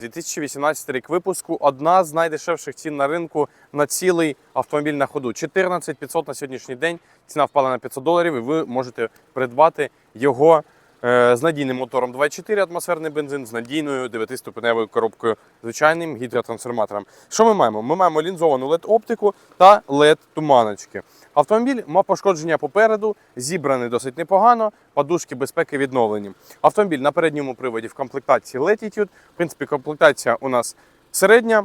2018 рік випуску одна з найдешевших цін на ринку на цілий автомобіль на ходу. 14 500 на сьогоднішній день. Ціна впала на 500 доларів, і ви можете придбати його з надійним мотором 2.4 атмосферний бензин з надійною 9-ступеневою коробкою звичайним гідротрансформатором. Що ми маємо? Ми маємо лінзовану LED-оптику та LED-туманочки. Автомобіль мав пошкодження попереду, зібраний досить непогано, подушки безпеки відновлені. Автомобіль на передньому приводі в комплектації Latitude. В принципі, комплектація у нас середня.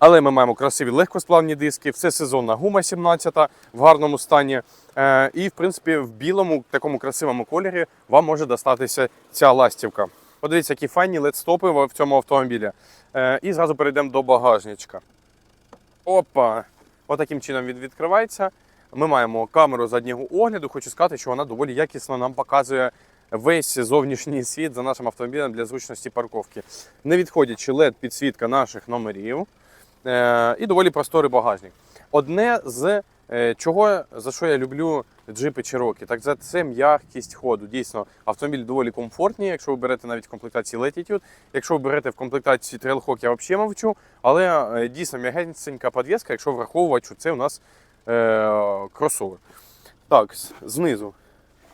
Але ми маємо красиві легкосплавні диски, все сезонна гума 17 в гарному стані. Е, і, в принципі, в білому такому красивому кольорі вам може достатися ця ластівка. Подивіться, які файні LED-стопи в цьому автомобілі. Е, і зразу перейдемо до багажничка. Опа! Отаким чином він відкривається. Ми маємо камеру заднього огляду. Хочу сказати, що вона доволі якісно нам показує весь зовнішній світ за нашим автомобілем для зручності парковки. Не відходячи LED підсвітка наших номерів і доволі просторий багажник. Одне з е, чого за що я люблю джипи Cherokee, так це, це м'якість ходу. Дійсно, автомобіль доволі комфортний, якщо ви берете навіть в комплектації Latitude. Якщо ви берете в комплектації Trailhawk, я взагалі мовчу. Але е, дійсно м'ягенька підвіска, якщо враховувати, що це у нас е, кросовер. Так, знизу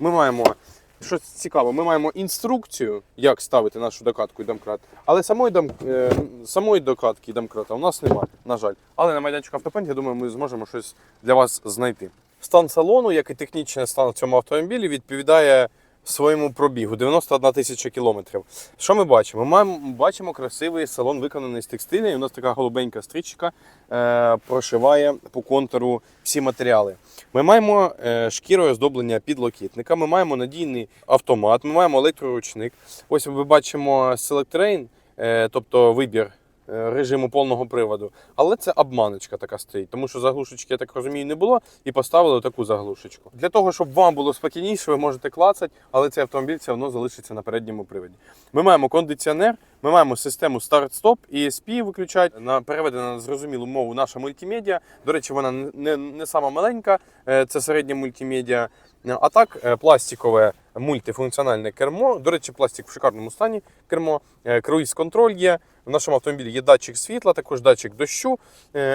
ми маємо. Що цікаво, ми маємо інструкцію, як ставити нашу докатку і домкрат, але самої, дом, е, самої докатки і домкрата у нас немає, на жаль. Але на майданчику автопент, я думаю, ми зможемо щось для вас знайти. Стан салону, як і технічний стан в цьому автомобілі, відповідає своєму пробігу 91 тисяча кілометрів. Що ми бачимо? Ми бачимо красивий салон, виконаний з текстилю. І у нас така голубенька стрічка е, прошиває по контуру всі матеріали. Ми маємо е, шкірою оздоблення підлокітника, ми маємо надійний автомат, ми маємо електроручник. Ось ми бачимо Select Train, е, тобто вибір режиму повного приводу. Але це обманочка така стоїть, тому що заглушечки, я так розумію, не було, і поставили таку заглушечку. Для того, щоб вам було спокійніше, ви можете клацати, але цей автомобіль все одно залишиться на передньому приводі. Ми маємо кондиціонер, ми маємо систему старт-стоп, ESP виключають. На переведена на зрозумілу мову наша мультимедіа. До речі, вона не, не сама маленька, е, це середня мультимедіа. А так, е, пластикове мультифункціональне кермо. До речі, пластик в шикарному стані кермо. Е, Круїз-контроль є. В нашому автомобілі є датчик світла, також датчик дощу.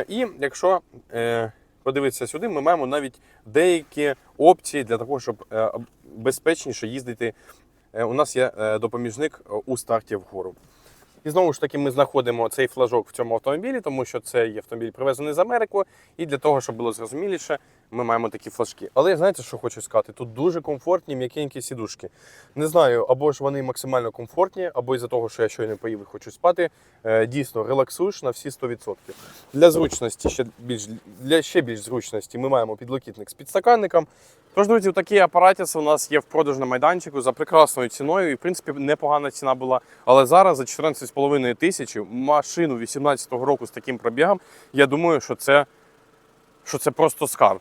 І якщо подивитися сюди, ми маємо навіть деякі опції для того, щоб безпечніше їздити. У нас є допоміжник у старті вгору. І знову ж таки, ми знаходимо цей флажок в цьому автомобілі, тому що цей автомобіль привезений з Америки. І для того, щоб було зрозуміліше, ми маємо такі флажки. Але знаєте, що хочу сказати? Тут дуже комфортні м'якенькі сідушки. Не знаю, або ж вони максимально комфортні, або із-за того, що я щойно поїв і хочу спати. е, Дійсно, релаксуєш на всі 100%. Для зручності ще більш для ще більш зручності ми маємо підлокітник з підстаканником. Тож, друзі, такий апаратіс у нас є в продаж на майданчику за прекрасною ціною. І, в принципі, непогана ціна була. Але зараз за 14,5 тисячі машину 18-го року з таким пробігом, я думаю, що це, що це просто скарб.